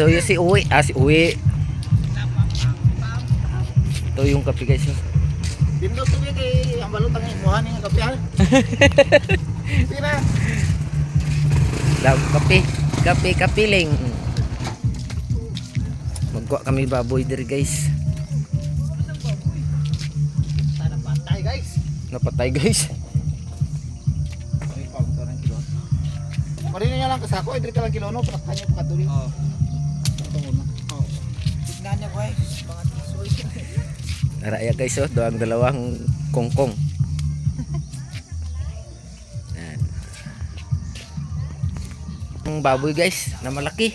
Ito yung si Uwi. Ah, si Uwi. Ito yung kape guys. Dindot to kay ang balot ang imuhan ng kape ha. Sira. Daw, kape. Kape, kapiling. Magkuha kami baboy diri guys. Sana patay guys. Napatay guys. Marino niya lang kasako ay diri ka lang kilo no para kanya pakatuli. Oo. Oh. Naraya guys oh, doang dalawang kongkong. Yan. Ang baboy guys, na malaki.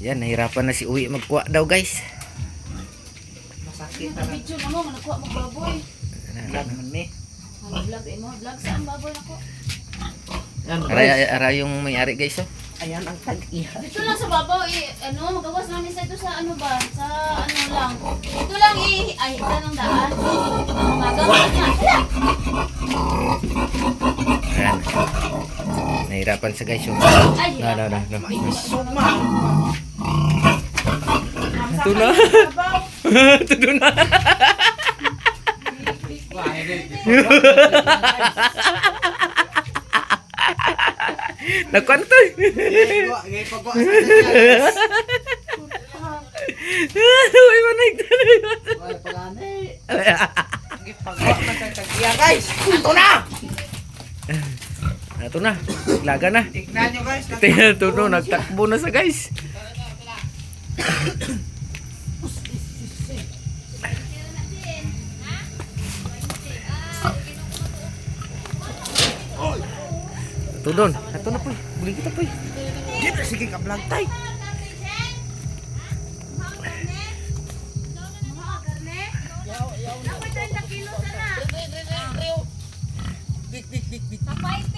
Yan, nahirapan na si Uwi magkuha daw guys. Masakit na. picture na mo, nakuha mo baboy. Vlog man ni. Vlog eh mo? Vlog saan baboy nako? Yan Aray, aray yung may-ari guys oh. Ayan ang tag-iya. Dito lang sa babaw eh, ano, magawas namin sa ito sa ano ba? Sa ano lang. Ito lang eh, ay, ito lang daan. Magawas niya. Ayan. Nahirapan sa guys yung... Ay, No, no, no, no. Suma. Ito na. Ito na. Nakuha na to. Ngay pagwa. Uy, manay Ay pagani. Ngay pagwa na sa tag-iya guys. Ito na. Ito na. Laga na. Tignan nyo guys. Tingnan ito no, nagtakbo na sa guys. Ito doon. Ito na po. Buli kita po. Dito sige ka vlog tay.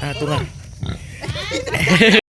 Ah, ito na.